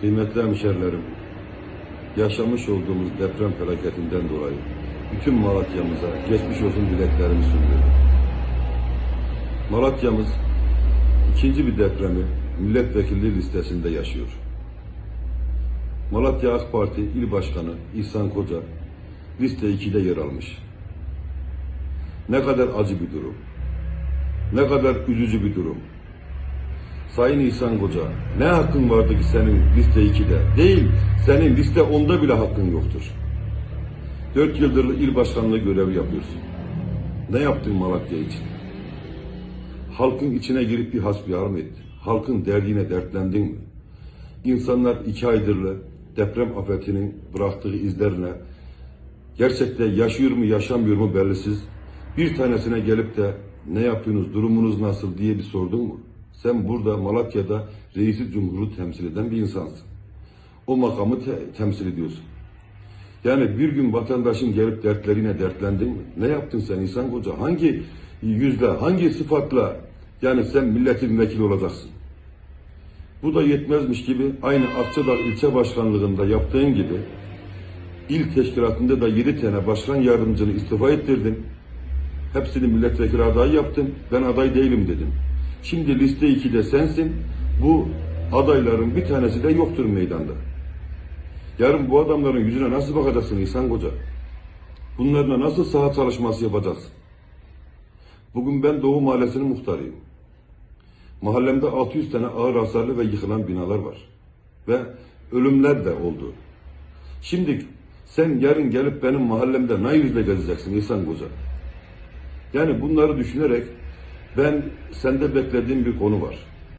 Kıymetli hemşerilerim, yaşamış olduğumuz deprem felaketinden dolayı bütün Malatya'mıza geçmiş olsun dileklerimi sunuyorum. Malatya'mız ikinci bir depremi milletvekilliği listesinde yaşıyor. Malatya AK Parti İl Başkanı İhsan Koca liste 2'de yer almış. Ne kadar acı bir durum. Ne kadar üzücü bir durum. Sayın İhsan Koca, ne hakkın vardı ki senin liste 2'de? Değil, senin liste 10'da bile hakkın yoktur. 4 yıldır il başkanlığı görevi yapıyorsun. Ne yaptın Malatya için? Halkın içine girip bir hasbihal mı ettin? Halkın derdine dertlendin mi? İnsanlar iki aydır deprem afetinin bıraktığı izlerine gerçekten yaşıyor mu yaşamıyor mu bellisiz. Bir tanesine gelip de ne yapıyorsunuz, durumunuz nasıl diye bir sordun mu? Sen burada Malatya'da reisi cumhuru temsil eden bir insansın. O makamı te- temsil ediyorsun. Yani bir gün vatandaşın gelip dertlerine dertlendin mi? Ne yaptın sen İhsan Koca? Hangi yüzle, hangi sıfatla yani sen milletin vekili olacaksın? Bu da yetmezmiş gibi aynı Akçadağ ilçe başkanlığında yaptığın gibi il teşkilatında da 7 tane başkan yardımcını istifa ettirdin. Hepsini milletvekili adayı yaptın. Ben aday değilim dedim. Şimdi liste 2'de sensin. Bu adayların bir tanesi de yoktur meydanda. Yarın bu adamların yüzüne nasıl bakacaksın İhsan Koca? Bunlarla nasıl saha çalışması yapacağız? Bugün ben Doğu Mahallesi'nin muhtarıyım. Mahallemde 600 tane ağır hasarlı ve yıkılan binalar var. Ve ölümler de oldu. Şimdi sen yarın gelip benim mahallemde ne yüzle gezeceksin İhsan Koca? Yani bunları düşünerek ben sende beklediğim bir konu var.